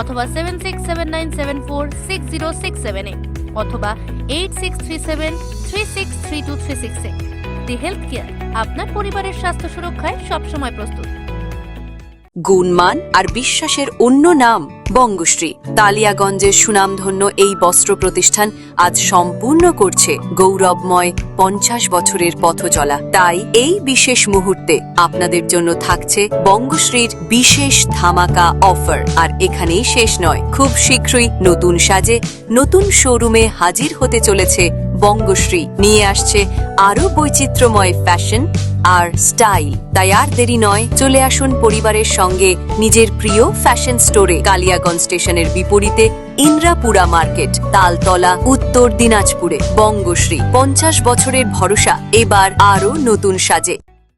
অথবা seven six seven nine seven four six zero six seven অথবা eight six three seven three six three two three six the health care আপনার পরিবারের স্বাস্থ্য সুরক্ষায় সবসময় প্রস্তুত। গুণমান আর বিশ্বাসের অন্য নাম। বঙ্গশ্রী। তালিয়াগঞ্জের সুনামধন্য এই বস্ত্র প্রতিষ্ঠান আজ সম্পূর্ণ করছে গৌরবময় পঞ্চাশ বছরের পথ চলা। তাই এই বিশেষ মুহূর্তে আপনাদের জন্য থাকছে বঙ্গশ্রীর বিশেষ ধামাকা অফার। আর এখানেই শেষ নয়, খুব শীঘ্রই নতুন সাজে, নতুন শোরুমে হাজির হতে চলেছে বঙ্গশ্রী। নিয়ে আসছে আরও বৈচিত্র্যময় ফ্যাশন আর স্টাইল। তাই আর দেরি নয়, চলে আসুন পরিবারের সঙ্গে নিজের প্রিয় ফ্যাশন স্টোরে কালিয়াগঞ্জ স্টেশনের বিপরীতে ইন্দ্রাপুরা মার্কেট, তালতলা, উত্তর দিনাজপুরে, বঙ্গশ্রী। পঞ্চাশ বছরের ভরসা, এবার আরও নতুন সাজে।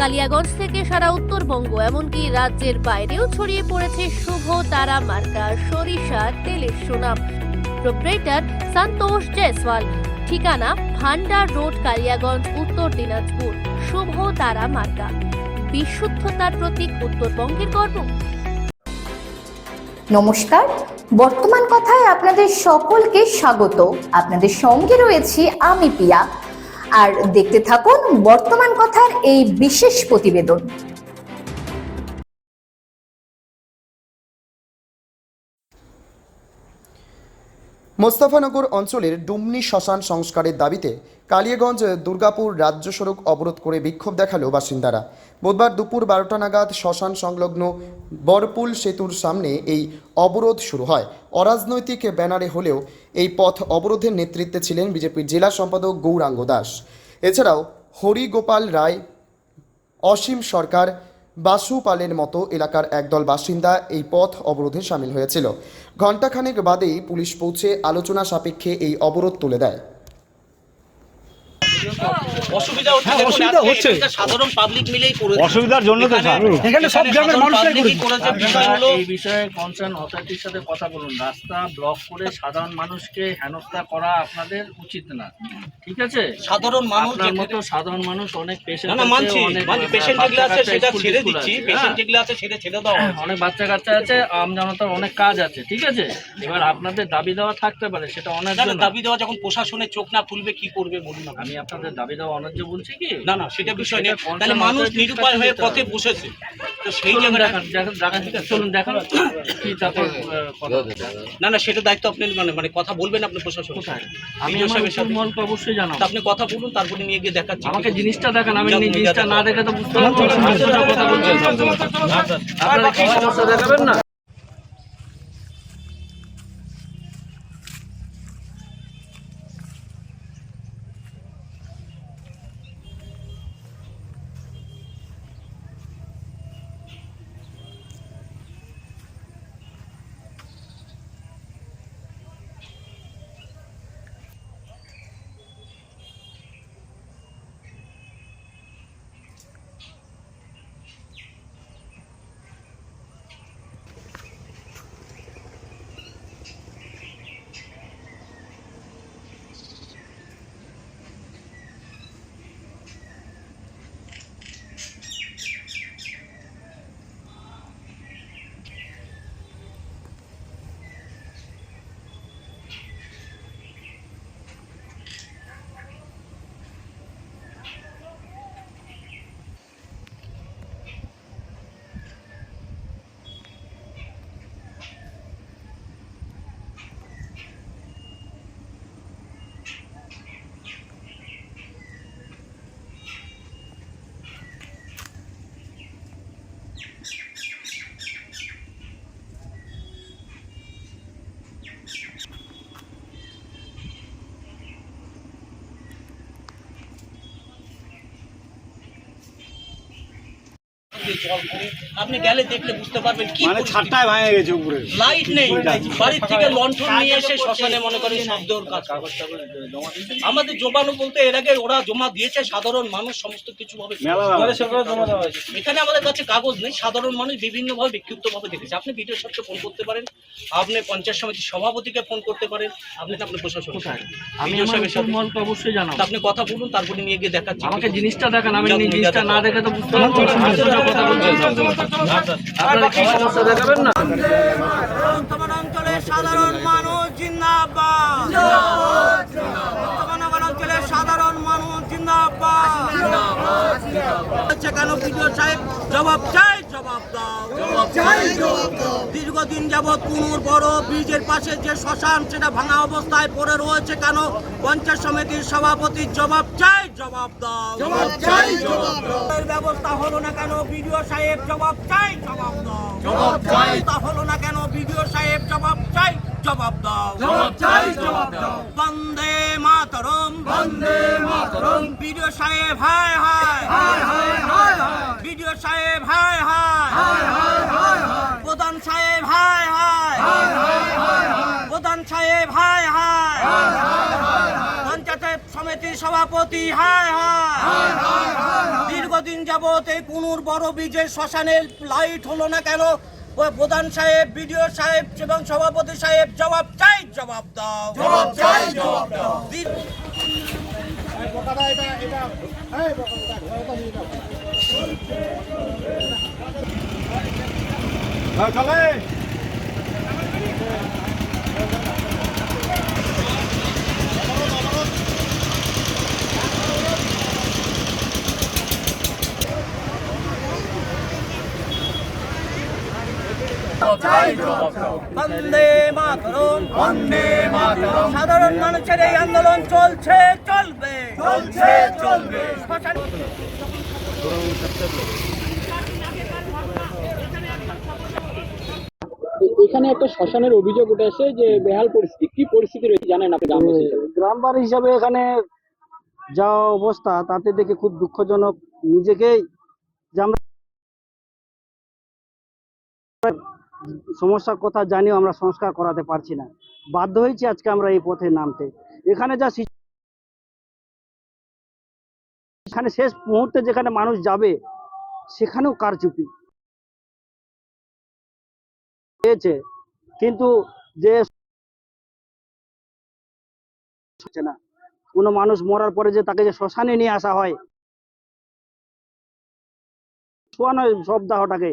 কালিয়াগঞ্জ থেকে সারা উত্তরবঙ্গ, এমনকি রাজ্যের বাইরেও ছড়িয়ে পড়েছে শুভ তারা মার্কা, সরিষা, তেলের সুনাম। প্রোপ্রেটার সন্তোষ জয়সওয়াল, ঠিকানা ভান্ডার রোড, কালিয়াগঞ্জ, উত্তর দিনাজপুর, শুভ তারা মার্কা। বিশুদ্ধতার প্রতীক উত্তরবঙ্গের গর্ব। নমস্কার, বর্তমান কথায় আপনাদের সকলকে স্বাগত। আপনাদের সঙ্গে রয়েছি আমি পিয়া। আর দেখতে থাকুন বর্তমান কথার এই বিশেষ প্রতিবেদন। মোস্তাফানগর অঞ্চলের ডুমনি শ্মশান সংস্কারের দাবিতে কালিয়াগঞ্জ দুর্গাপুর রাজ্য সড়ক অবরোধ করে বিক্ষোভ দেখাল বাসিন্দারা। বুধবার দুপুর বারোটা নাগাদ শ্মশান সংলগ্ন বরপুল সেতুর সামনে এই অবরোধ শুরু হয়। অরাজনৈতিক ব্যানারে হলেও এই পথ অবরোধের নেতৃত্বে ছিলেন বিজেপির জেলা সম্পাদক গৌরাঙ্গ দাস। এছাড়াও হরিগোপাল রায়, অসীম সরকার বাসু পালের মতো এলাকার একদল বাসিন্দা এই পথ অবরোধে সামিল হয়েছিল। ঘণ্টাখানেক বাদেই পুলিশ পৌঁছে আলোচনা সাপেক্ষে এই অবরোধ তুলে দেয়। অসুবিধা হচ্ছে দেখুন, অসুবিধা আজকে হচ্ছে। এটা সাধারণ পাবলিক মিলেই করেছে। অসুবিধার জন্য তো স্যার। এখানে- এখানে সব এখানে গ্রামের সাধারণ মানুষরাই publicই করেছে। করেছে বিষয় আপনারা হলো এই বিষয়ে কনসার্ন অথরিটির সাথে কথা বলুন। রাস্তা ব্লক করে সাধারণ মানুষকে হেনস্থা করা আপনাদের উচিত না। ঠিক আছে? সাধারণ মানুষ আপনার যেখানে- সাধারণ মানুষ অনেক পেশেন্ট না মানছি। মানছি পেশেন্ট যেগুলো আছে সেটা ছেড়ে দিচ্ছি। পেশেন্ট যেগুলো আছে সেটা ছেড়ে দেওয়া হচ্ছে। অনেক বাচ্চা কাচ্চা আছে আম জনতার অনেক কাজ আছে ঠিক আছে? এবার আপনাদের দাবি দেওয়া থাকতে পারে সেটা অনেক না না দাবি দেওয়া যখন প্রশাসনের চোখ না খুলবে কি করবে বলুন না আমি আপনাদের দাবি দেওয়া অন্যায্য বলছি কি না না সেটা বিষয় নেই তাহলে মানুষ নিরুপায় হয়ে পথে বসেছে তো সেই চলুন জায়গাটা দেখান দেখান দেখান ঠিক আছে চলুন দেখান কি তারপর। না না সেটা দায়িত্ব আপনি মানে মানে কথা বলবেন আপনি প্রশাসন আমি সাথে। অবশ্যই জানাব তা আপনি কথা বলুন তারপরে নিয়ে গিয়ে দেখাচ্ছি আমাকে জিনিসটা দেখান আমি জিনিসটা না দেখে তো বুঝতে কথা বলছেন আপনারা কি সমস্যা দেখাবেন না জল আপনি গেলে দেখলে বুঝতে পারবেন কি মানে। ছাদটাই ভেঙে গেছে উপরে। লাইট নেই। বাড়ির থেকে লণ্ঠন নিয়ে এসে শ্মশানে মনে করেন শব্দর কাজ আমাদের জমানো বলতে এর আগে ওরা জমা দিয়েছে সাধারণ মানুষ সমস্ত কিছু ভাবে এখানে আমাদের কাছে কাগজ নেই সাধারণ মানুষ বিভিন্ন ভাবে বিক্ষিপ্ত ভাবে দেখেছে। আপনি ভিডিও সাথে ফোন করতে পারেন। আপনি পঞ্চায়েত সমিতির সভাপতিকে ফোন করতে পারেন। আপনি আপনি প্রশাসন। আমি আমার সাহেবের অবশ্যই জানাব। আপনি কথা বলুন তারপরে নিয়ে গিয়ে দেখাচ্ছি। আমাকে জিনিসটা দেখান আমি জিনিসটা না দেখে তো বুঝতে পারব সাধারণ মানুষ জিন্দাবাদ। দীর্ঘদিন যাবৎ কুনুর বড় ব্রিজের পাশে যে শ্মশান সেটা ভাঙা অবস্থায় পড়ে রয়েছে কেন পঞ্চায়েত সমিতির সভাপতির জবাব চাই জবাব দাও ব্যবস্থা হলো না কেন বিডিও সাহেব জবাব চাই জবাব দাও জবাব চাই হলো না কেন বিডিও সাহেব জবাব চাই জবাব দাও সাহেব হায় হায় হায় হায় হায় বিডিও সাহেব হায় হায় হায় হায় হায় প্রধান সাহেব হায় হায় হায় হায় প্রধান সাহেব হায় হায় পঞ্চায়েত সমিতির সভাপতি হায় হায় দীর্ঘদিন যাবত এই কুনুর বড় বীজের শ্মশানের লাইট হলো না কেন প্রধান সাহেব বিডিও সাহেব এবং সভাপতি সাহেব জবাব চাই জবাব দাও জবাব চাই জবাব দাও চলে বন্দে মাতরম। বন্দে মাতরম সাধারণ মানুষের এই আন্দোলন চলছে চলবে। চলছে চলবে। এখানে একটা শ্মশানের অভিযোগ উঠে এসে যে বেহাল পরিস্থিতি। কি পরিস্থিতি রয়েছে জানেন আপনি? গ্রামবাড়ি হিসাবে এখানে যা অবস্থা তাতে দেখে খুব দুঃখজনক। নিজেকেই যে আমরা সমস্যার কথা জানিও আমরা সংস্কার করাতে পারছি না। বাধ্য হয়েছি আজকে আমরা এই পথে নামতে। এখানে যা এখানে শেষ মুহূর্তে যেখানে মানুষ যাবে, সেখানেও কারচুপি। হয়েছে, কিন্তু যে হচ্ছে না। কোনো মানুষ মরার পরে যে তাকে যে শ্মশানে নিয়ে আসা হয় শোয়ানো সপ্তাহটাকে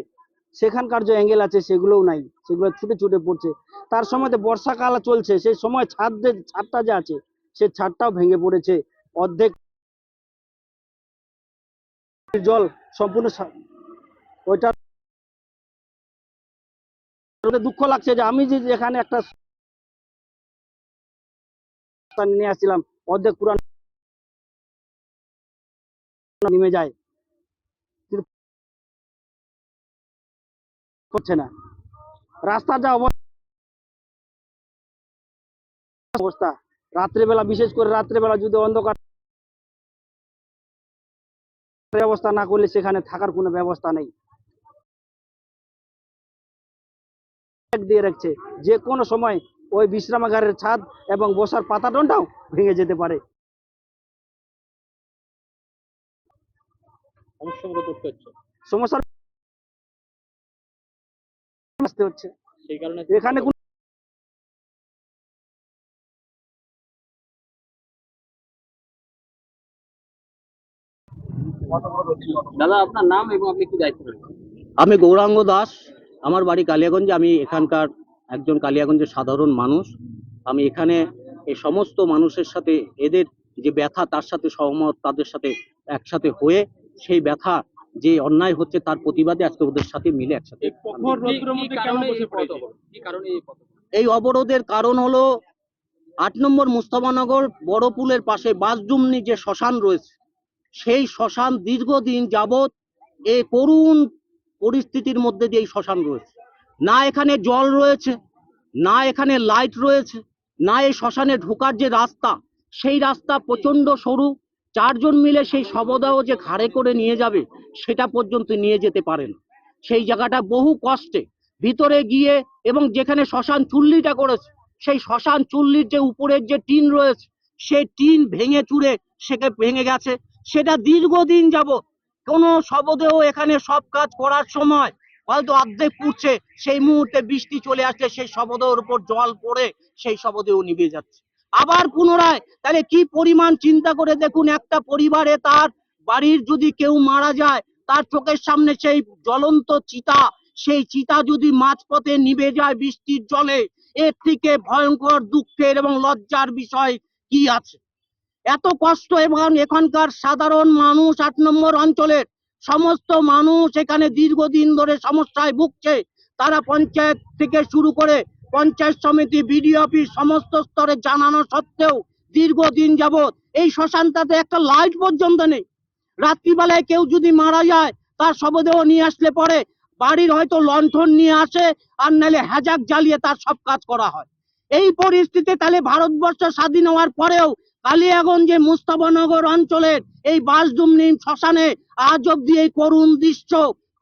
সেখানকার যে অ্যাঙ্গেল আছে সেগুলোও নাই, সেগুলো ছুটে ছুটে পড়ছে। তার সময় বর্ষাকাল চলছে, সেই সময় ছাদ যে, ছাদটা যে আছে, সে ছাদটাও ভেঙে পড়েছে। অর্ধেক জল সম্পূর্ণ ওইটা দুঃখ লাগছে যে আমি যে এখানে একটা নিয়ে আসছিলাম, অর্ধেক পুরান নেমে যায়। করছে না। রাস্তার যা অবস্থা রাত্রেবেলা বিশেষ করে রাত্রেবেলা যদি অন্ধকার ব্যবস্থা না করলে সেখানে থাকার কোনো ব্যবস্থা নেই। দিয়ে রাখছে। যে কোনো সময় ওই বিশ্রামাগারের ছাদ এবং বসার পাতাটনটাও ভেঙে যেতে পারে। সমস্যার আসতে হচ্ছে সেই কারণে এখানে দাদা আপনার নাম এবং আপনি কি দায়িত্ব আমি গৌরাঙ্গ দাস। আমার বাড়ি কালিয়াগঞ্জে। আমি এখানকার একজন কালিয়াগঞ্জের সাধারণ মানুষ। আমি এখানে এই সমস্ত মানুষের সাথে এদের যে ব্যথা তার সাথে সহমত তাদের সাথে একসাথে হয়ে সেই ব্যথা যে অন্যায় হচ্ছে তার প্রতিবাদে আজকে ওদের সাথে মিলে একসাথে। এই অবরোধের কারণ হলো আট নম্বর মুস্তফানগর বড় পুলের পাশে বাসডুমনি যে শ্মশান রয়েছে সেই শ্মশান দীর্ঘদিন যাবৎ এই করুণ পরিস্থিতির মধ্যে দিয়ে এই শ্মশান রয়েছে। না এখানে জল রয়েছে না এখানে লাইট রয়েছে না এই শ্মশানে ঢোকার যে রাস্তা সেই রাস্তা প্রচণ্ড সরু। চারজন মিলে সেই শবদেহ যে ঘাড়ে করে নিয়ে যাবে, সেটা পর্যন্ত নিয়ে যেতে পারে না। সেই জায়গাটা বহু কষ্টে। ভিতরে গিয়ে এবং যেখানে শ্মশান চুল্লিটা করেছে, সেই শ্মশান চুল্লির যে উপরের যে টিন রয়েছে, সেই টিন ভেঙে চুরে সেকে ভেঙে গেছে। সেটা দীর্ঘদিন যাবত কোনো শবদেহ এখানে সব কাজ করার সময় হয়তো অর্ধেক পুড়ছে, সেই মুহূর্তে বৃষ্টি চলে আসলে সেই শবদেহর উপর জল পড়ে সেই শবদেহ নিভে যাচ্ছে। আবার পুনরায়, তাহলে কি পরিমাণ চিন্তা করে দেখুন একটা পরিবারে তার বাড়ির যদি কেউ মারা যায়, তার চোখের সামনে সেই জ্বলন্ত চিতা, সেই চিতা যদি মাঝপথে নিভে যায় বৃষ্টির জলে, এর থেকে ভয়ঙ্কর দুঃখের এবং লজ্জার বিষয় কি আছে? এত কষ্ট এবং এখানকার সাধারণ মানুষ আট নম্বর অঞ্চলের, সমস্ত মানুষ এখানে দীর্ঘদিন ধরে সমস্যায় ভুগছে, তারা পঞ্চায়েত থেকে শুরু করে পঞ্চায়েত সমিতি, বিডিও অফিস, সমস্ত স্তরে জানানো সত্ত্বেও দীর্ঘদিন যাবৎ এই শ্মশানটাতে একটা লাইট পর্যন্ত নেই। রাত্রিবেলায় কেউ যদি মারা যায়, তার শবদেহ নিয়ে আসলে পরে বাড়ির হয়তো লণ্ঠন নিয়ে আসে, আর নাহলে হ্যাজাক জ্বালিয়ে তার সব কাজ করা হয়। এই পরিস্থিতি তাহলে ভারতবর্ষ স্বাধীন হওয়ার পরেও কালিয়াগঞ্জে মুস্তাফানগর অঞ্চলের এই বাসডুমনি শ্মশানে আজ অব্দি এই করুণ দৃশ্য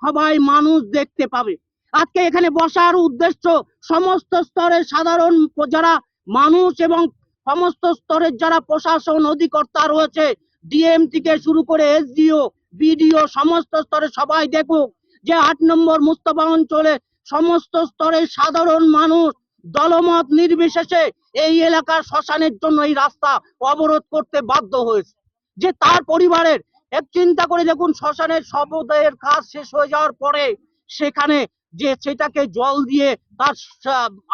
সবাই মানুষ দেখতে পাবে। আজকে এখানে বসার উদ্দেশ্য সমস্ত স্তরের সাধারণ যারা মানুষ এবং সমস্ত স্তরের যারা প্রশাসন অধিকর্তা রয়েছে, ডিএম থেকে শুরু করে এসডিও, বিডিও, সমস্ত স্তরে সবাই দেখুক যে আট নম্বর মুস্তফা অঞ্চলে সমস্ত স্তরের সাধারণ মানুষ দলমত নির্বিশেষে এই এলাকার শ্মশানের জন্য এই রাস্তা অবরোধ করতে বাধ্য হয়েছে। যে তার পরিবারের, এক চিন্তা করে দেখুন, শ্মশানের শবদেহের কাজ শেষ হয়ে যাওয়ার পরে সেখানে যে সেটাকে জল দিয়ে তার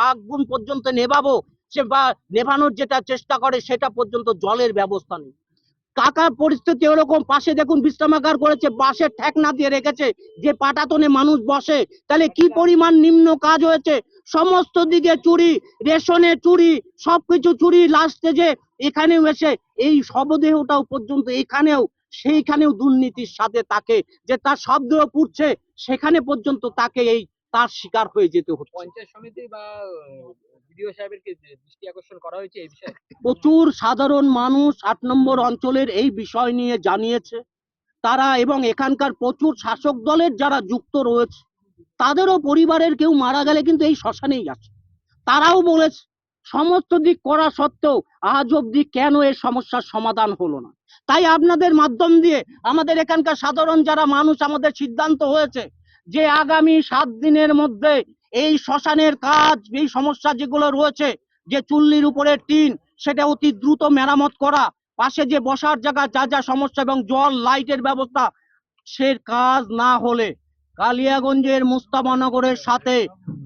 আগুন পর্যন্ত নেভাবো, সে বা, নেভানোর যেটা চেষ্টা করে সেটা পর্যন্ত জলের ব্যবস্থা নেই। কাকা পরিস্থিতি ওরকম, পাশে দেখুন বিশ্রামাগার করেছে, বাঁশের ঠেকনা দিয়ে রেখেছে, যে পাটাতনে মানুষ বসে, তাহলে কি পরিমাণ নিম্ন কাজ হয়েছে? সমস্ত দিকে চুরি, রেশনে চুরি, সবকিছু চুরি, লাস্টে যে এখানেও এসে, এই শবদেহটাও পর্যন্ত এখানেও, সেইখানেও দুর্নীতির সাথে তাকে, যে তার শব্দ পুড়ছে সেখানে পর্যন্ত তাকে এই তার শিকার হয়ে যেতে হচ্ছে। পঞ্চায়েত সমিতি বা বিডিও সাহেবের দৃষ্টি আকর্ষণ করা হয়েছে এই বিষয়ে? প্রচুর সাধারণ মানুষ আট নম্বর অঞ্চলের এই বিষয় নিয়ে জানিয়েছে। তারা এবং এখানকার প্রচুর শাসক দলের যারা যুক্ত রয়েছে তাদেরও পরিবারের কেউ মারা গেলে কিন্তু এই শ্মশানেই আছে। তারাও বলেছে সমস্ত দিক করা সত্ত্বেও আজ অব্দি কেন এ সমস্যার সমাধান হলো না? তাই আপনাদের মাধ্যম দিয়ে আমাদের এখানকার সাধারণ যারা মানুষ আমাদের সিদ্ধান্ত হয়েছে যে আগামী সাত দিনের মধ্যে এই শ্মশানের কাজ, এই সমস্যা যেগুলো রয়েছে, যে চুল্লির উপরে টিন, সেটা অতি দ্রুত মেরামত করা, পাশে যে বসার জায়গা, যা যা সমস্যা এবং জল, লাইটের ব্যবস্থা, সে কাজ না হলে কালিয়াগঞ্জের মুস্তাফানগরের সাথে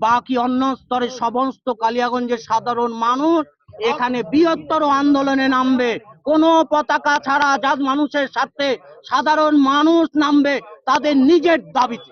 বাকি অন্য স্তরের সমস্ত কালিয়াগঞ্জের সাধারণ মানুষ এখানে বৃহত্তর আন্দোলনে নামবে। কোনো পতাকা ছাড়া যার মানুষের সাথে সাধারণ মানুষ নামবে তাদের নিজের দাবিতে।